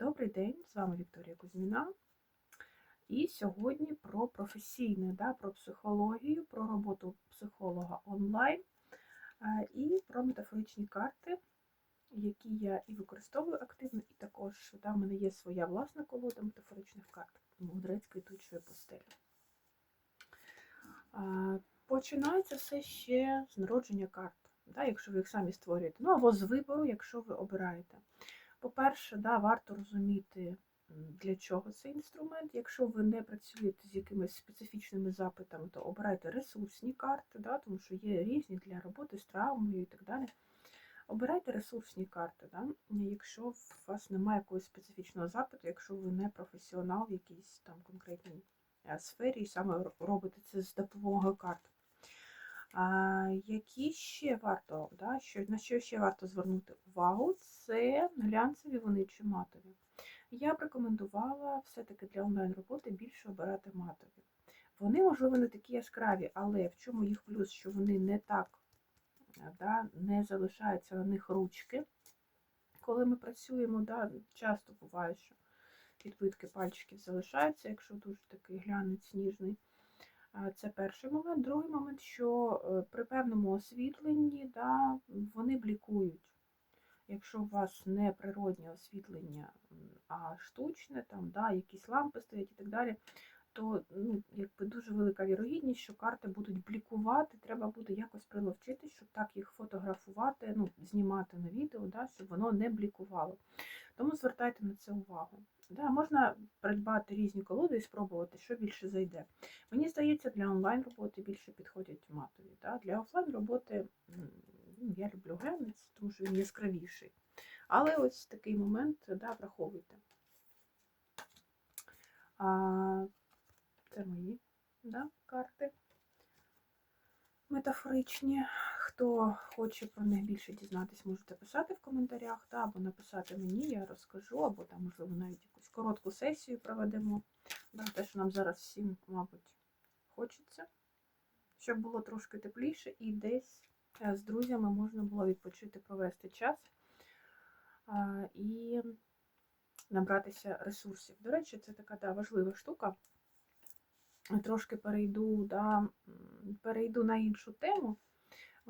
Добрий день, з вами Вікторія Кузьміна. І сьогодні про професійне, да, про психологію, про роботу психолога онлайн е, і про метафоричні карти, які я і використовую активно, і також да, в мене є своя власна колода метафоричних карт, мудрець квітучої постелі. Починається все ще з народження карт, да, якщо ви їх самі створюєте, ну або з вибору, якщо ви обираєте. По-перше, да, варто розуміти, для чого цей інструмент. Якщо ви не працюєте з якимись специфічними запитами, то обирайте ресурсні карти, да, тому що є різні для роботи з травмою і так далі. Обирайте ресурсні карти, да, якщо у вас немає якогось специфічного запиту, якщо ви не професіонал в якійсь там конкретній е, сфері і саме робите це з допомогою карт. Які ще варто, да, що, на що ще варто звернути увагу, це глянцеві вони чи матові. Я б рекомендувала все-таки для онлайн-роботи більше обирати матові. Вони, можливо, не такі яскраві, але в чому їх плюс, що вони не так да, не залишаються на них ручки. Коли ми працюємо, да, часто буває, що відбитки пальчиків залишаються, якщо дуже такий глянець ніжний. Це перший момент. Другий момент, що е, при певному освітленні да, вони блікують. Якщо у вас не природнє освітлення, а штучне, там, да, якісь лампи стоять і так далі, то ну, якби дуже велика вірогідність, що карти будуть блікувати, треба буде якось приловчитись, щоб так їх фотографувати, ну, знімати на відео, да, щоб воно не блікувало. Тому звертайте на це увагу. Да, Можна придбати різні колоди і спробувати, що більше зайде. Мені здається, для онлайн-роботи більше підходять матові. Да? Для офлайн роботи ну, я люблю гранець, тому що він яскравіший. Але ось такий момент да, враховуйте. А, Це мої да, карти метафоричні. Хто хоче про них більше дізнатись, можете писати в коментарях, да, або написати мені, я розкажу, або там, можливо, навіть якусь коротку сесію проведемо. Те, що нам зараз всім, мабуть, хочеться, щоб було трошки тепліше і десь е, з друзями можна було відпочити, провести час і набратися ресурсів. До речі, це така да, важлива штука. Трошки перейду, да, перейду на іншу тему.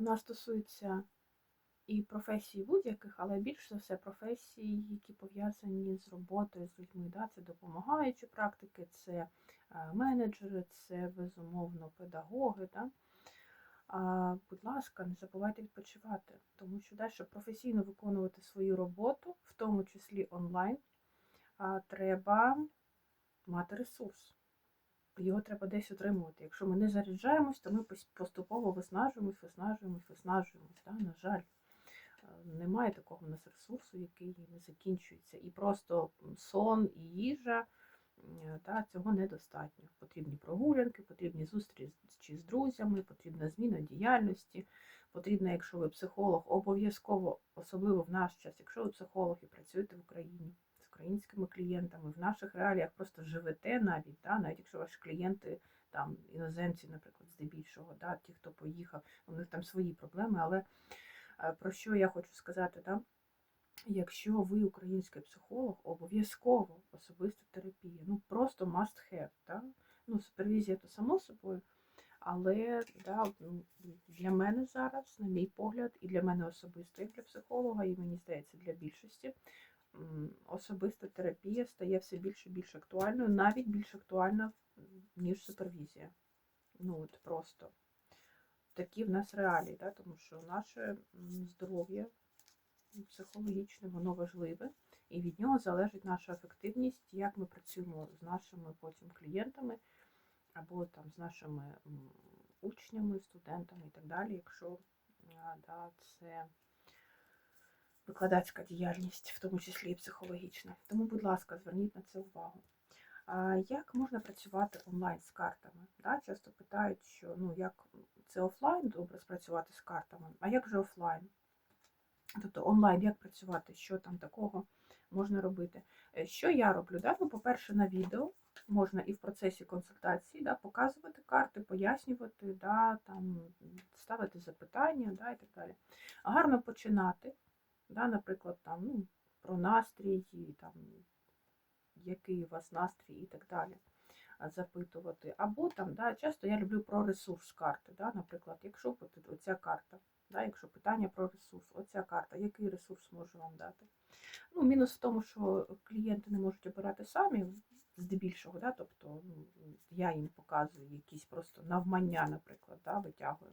Вона стосується і професій будь-яких, але більш за все професії, які пов'язані з роботою з людьми. Да? Це допомагаючі практики, це е, менеджери, це безумовно педагоги. Да? А, Будь ласка, не забувайте відпочивати, тому що далі, професійно виконувати свою роботу, в тому числі онлайн, треба мати ресурс його треба десь отримувати. Якщо ми не заряджаємось, то ми поступово виснажуємось, виснажуємось, виснажуємось. Да? На жаль, е, немає такого у нас ресурсу, який не закінчується. І просто сон і їжа та, цього недостатньо. Потрібні прогулянки, потрібні зустрічі з друзями, потрібна зміна діяльності. Потрібно, якщо ви психолог, обов'язково, особливо в наш час, якщо ви психолог і працюєте в Україні українськими клієнтами, в наших реаліях просто живете навіть, да, навіть якщо ваші клієнти там іноземці, наприклад, здебільшого, да, ті, хто поїхав, у них там свої проблеми. Але е, про що я хочу сказати, да? якщо ви український психолог, обов'язково особиста терапія, ну просто must have. Да? Ну, супервізія то само собою. Але да, для мене зараз, на мій погляд, і для мене особисто, як для психолога, і мені здається, для більшості особиста терапія стає все більше і більш актуальною, навіть більш актуальна, ніж супервізія. Ну от просто такі в нас реалії, да? тому що наше здоров'я психологічне, воно важливе, і від нього залежить наша ефективність, як ми працюємо з нашими потім клієнтами, або там з нашими учнями, студентами і так далі, якщо да, це викладацька діяльність, в тому числі і психологічна. Тому, будь ласка, зверніть на це увагу. Як можна працювати онлайн з картами? Да? Часто питають, що ну, як це офлайн добре спрацювати з картами, а як же офлайн? Тобто онлайн, як працювати, що там такого можна робити? Е, що я роблю? Да? Ну, По-перше, на відео можна і в процесі консультації да, показувати карти, пояснювати, да, там, ставити запитання да, і так далі. Гарно починати да, наприклад, там, ну, про настрій, там, який у вас настрій і так далі. Запитувати. Або там, да, часто я люблю про ресурс карти. Да, наприклад, якщо оця карта, да, якщо питання про ресурс, оця карта, який ресурс можу вам дати? Ну, мінус в тому, що клієнти не можуть обирати самі, здебільшого, да, тобто ну, я їм показую якісь просто навмання, наприклад, да, витягую.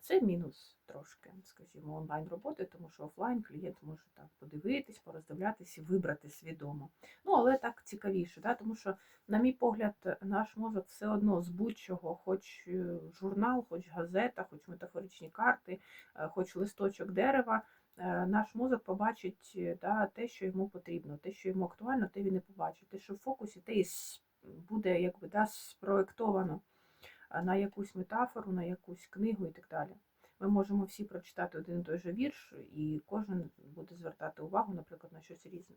Це мінус трошки, скажімо, онлайн роботи, тому що офлайн клієнт може так подивитись, пороздивлятися вибрати свідомо. Ну, але так цікавіше, да, тому що, на мій погляд, наш мозок все одно з будь-чого, хоч е, журнал, хоч газета, хоч метафоричні карти, е, хоч листочок дерева, е, наш мозок побачить да, те, що йому потрібно, те, що йому актуально, те він і побачить. Те, що в фокусі, те і буде якби, да, спроектовано на якусь метафору, на якусь книгу і так далі. Ми можемо всі прочитати один і той же вірш, і кожен буде звертати увагу, наприклад, на щось різне.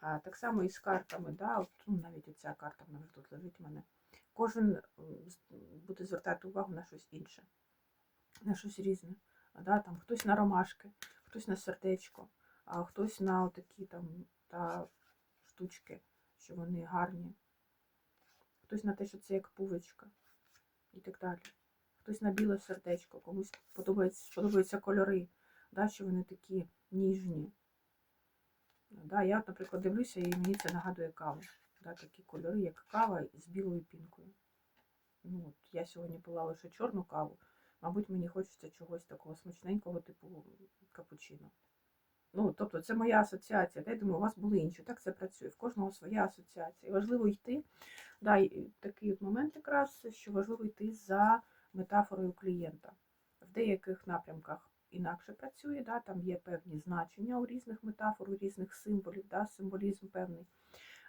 А, так само і з картами, да, от, ну, навіть оця карта вона вже тут лежить у мене. Кожен буде звертати увагу на щось інше, на щось різне. Да, там, хтось на ромашки, хтось на сердечко, а хтось на такі там та штучки, що вони гарні. Хтось на те, що це як пувичка і так далі. Хтось на біле сердечко, комусь подобаються, подобаються кольори, да, що вони такі ніжні. Да, я, наприклад, дивлюся, і мені це нагадує каву. Да, такі кольори, як кава з білою пінкою. Ну, от, я сьогодні пила лише чорну каву. Мабуть, мені хочеться чогось такого смачненького, типу капучино. Ну, тобто, це моя асоціація. Да? Я думаю, у вас були інші. Так це працює. В кожного своя асоціація. І важливо йти. Да, і такий от момент якраз, що важливо йти за метафорою клієнта. В деяких напрямках інакше працює, да? там є певні значення у різних метафор, у різних символів, да? символізм певний.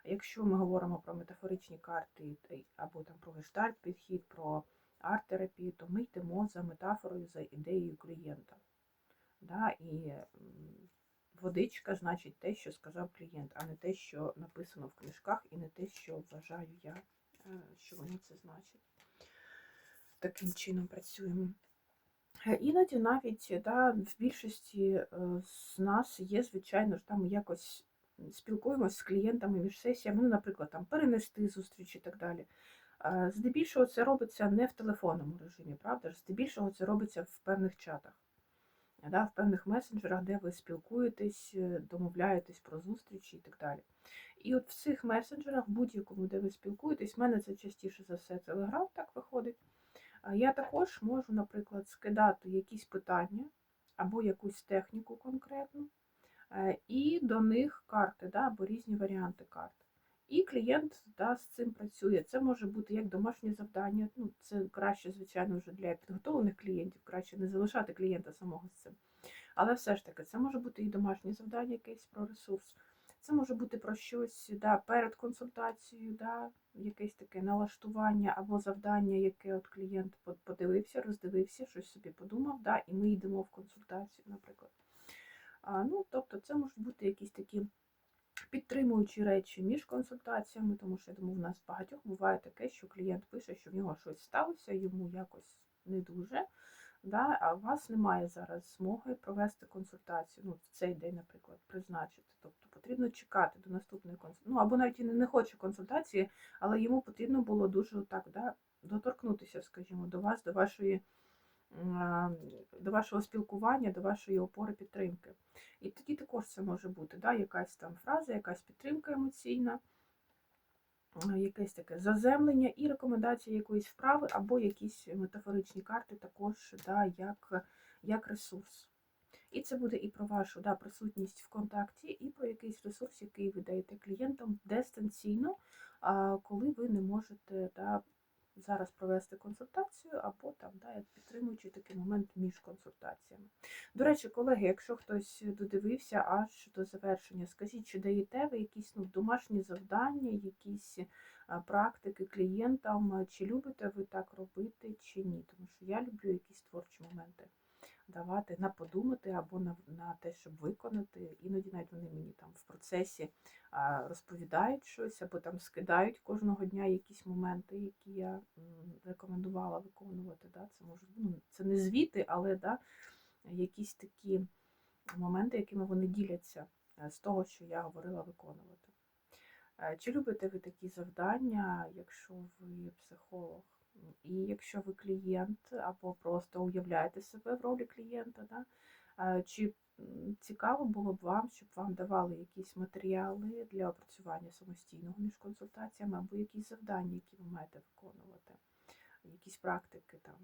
Якщо ми говоримо про метафоричні карти або там про гештальт підхід, про арт-терапію, то ми йдемо за метафорою, за ідеєю клієнта. Да? І водичка значить те, що сказав клієнт, а не те, що написано в книжках, і не те, що вважаю я, е, що воно це значить. Таким чином працюємо. Е, Іноді навіть да, в більшості е, з нас є, звичайно ж, там якось спілкуємося з клієнтами між сесіями, ну, наприклад, там перенести зустріч і так далі. Здебільшого це робиться не в телефонному режимі, правда? Здебільшого це робиться в певних чатах, да, в певних месенджерах, де ви спілкуєтесь, е, домовляєтесь про зустрічі і так далі. І от в цих месенджерах, будь-якому, де ви спілкуєтесь, в мене це частіше за все Телеграм так виходить. Я також можу, наприклад, скидати якісь питання або якусь техніку конкретну, е, і до них карти, да, або різні варіанти карт. І клієнт да, з цим працює. Це може бути як домашнє завдання. Ну, це краще, звичайно, вже для підготовлених клієнтів, краще не залишати клієнта самого з цим. Але все ж таки, це може бути і домашнє завдання, якесь про ресурс. Це може бути про щось да, перед консультацією, да, якесь таке налаштування або завдання, яке от клієнт подивився, роздивився, щось собі подумав, да, і ми йдемо в консультацію, наприклад. А, ну, тобто, це можуть бути якісь такі підтримуючі речі між консультаціями, тому що я думаю, в нас багатьох буває таке, що клієнт пише, що в нього щось сталося, йому якось не дуже. Да, а у вас немає зараз змоги провести консультацію. Ну, в цей день, наприклад, призначити. Тобто потрібно чекати до наступної консультації. Ну, або навіть і не хоче консультації, але йому потрібно було дуже так, да, доторкнутися, скажімо, до вас, до вашої. До вашого спілкування, до вашої опори підтримки. І тоді також це може бути да, якась там фраза, якась підтримка емоційна, е, якесь таке заземлення і рекомендація якоїсь вправи, або якісь метафоричні карти також да, як, як ресурс. І це буде і про вашу да, присутність в контакті, і про якийсь ресурс, який ви даєте клієнтам дистанційно, коли ви не можете да, зараз провести консультацію, або там да, як підтримуючи такий момент між консультаціями. До речі, колеги, якщо хтось додивився аж до завершення, скажіть, чи даєте ви якісь ну, домашні завдання, якісь практики клієнтам, чи любите ви так робити, чи ні? Тому що я люблю якісь творчі моменти давати на подумати або на, на те, щоб виконати. Іноді навіть вони мені там в процесі розповідають щось, або там скидають кожного дня якісь моменти, які я рекомендувала виконувати. Да? Це може ну, це не звіти, але да, якісь такі моменти, якими вони діляться е, з того, що я говорила виконувати. Е, Чи любите ви такі завдання, якщо ви психолог? І якщо ви клієнт або просто уявляєте себе в ролі клієнта, да? Чи цікаво було б вам, щоб вам давали якісь матеріали для опрацювання самостійного між консультаціями, або якісь завдання, які ви маєте виконувати, якісь практики там,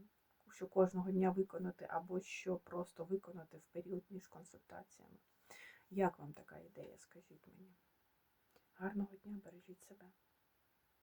що кожного дня виконати, або що просто виконати в період між консультаціями? Як вам така ідея, скажіть мені? Гарного дня, бережіть себе.